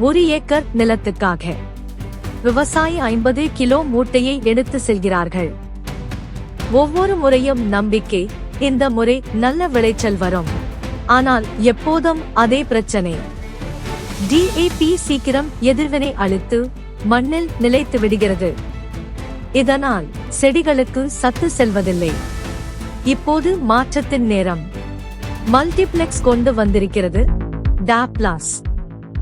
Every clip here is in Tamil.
ஒரு ஏக்கர் நிலத்துக்காக. விவசாயி ஐம்பது கிலோ மூட்டையை எடுத்து செல்கிறார்கள். ஒவ்வொரு முறையும் நம்பிக்கை இந்த முறை நல்ல விளைச்சல் வரும். ஆனால் எப்போதும் அதே பிரச்சனை. டிஏபி சீக்கிரம் எதிர்வினை அளித்து மண்ணில் நிலைத்து விடுகிறது. இதனால் செடிகளுக்கு சத்து செல்வதில்லை. இப்போது மாற்றத்தின் நேரம். மல்டிப்ளெக்ஸ் கொண்டு வந்திருக்கிறது. டாப்லாஸ்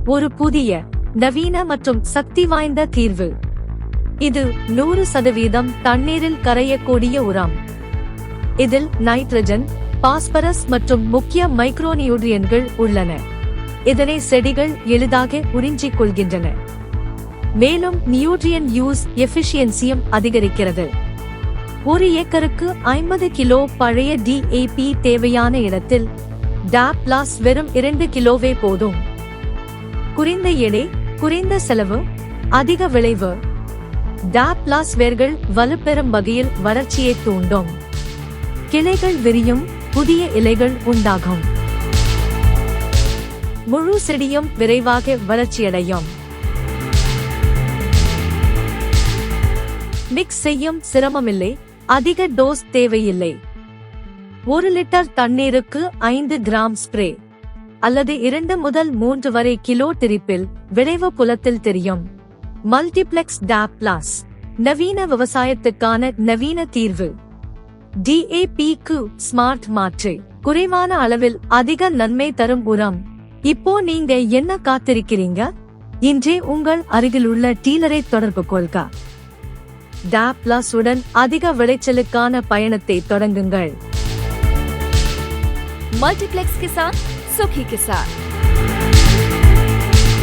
ஒரு புதிய நவீன மற்றும் சக்தி வாய்ந்த தீர்வு. இது நூறு சதவீதம் தண்ணீரில் கரையக்கூடிய உரம். இதில் நைட்ரஜன் பாஸ்பரஸ் மற்றும் முக்கிய மைக்ரோநியூட்ரியன்கள் உள்ளன. இதனை செடிகள் எளிதாக உறிஞ்சிக் கொள்கின்றன. மேலும் நியூட்ரியன் யூஸ் எஃபிஷியன்சியும் அதிகரிக்கிறது. ஒரு ஏக்கருக்கு ஐம்பது கிலோ பழைய டிஏபி தேவையான இடத்தில் டாப்லாஸ் வெறும் இரண்டு கிலோவே போதும். குறைந்த எடை குறைந்த செலவு அதிக விளைவு. டாப்லாஸ் வேர்கள் வலுப்பெறும் வகையில் வளர்ச்சியை தூண்டும். கிளைகள் விரியும் புதிய இலைகள் உண்டாகும். முழு செடியும் விரைவாக வளர்ச்சியடையும் மிக்ஸ் செய்யும் சிரமமில்லை அதிக டோஸ் தேவையில்லை. ஒரு லிட்டர் தண்ணீருக்கு ஐந்து கிராம் ஸ்ப்ரே. அல்லது இரண்டு முதல் மூன்று வரை கிலோ திரிப்பில் விளைவு புலத்தில் தெரியும். மல்டிப்ளெக்ஸ் டாப்ளாஸ் நவீன விவசாயத்துக்கான நவீன தீர்வு. டிஏபிக்கு ஸ்மார்ட் மாற்று குறைவான அளவில் அதிக நன்மை தரும் உரம். இப்போ நீங்க என்ன காத்திருக்கிறீங்க? இன்றே உங்கள் அருகிலுள்ள டீலரை தொடர்பு கொள்க. டாப்லாஸ் உடன் அதிக விளைச்சலுக்கான பயணத்தை தொடங்குங்கள். மல்டிப்ளெக்ஸ் கிசான் सुखी किसान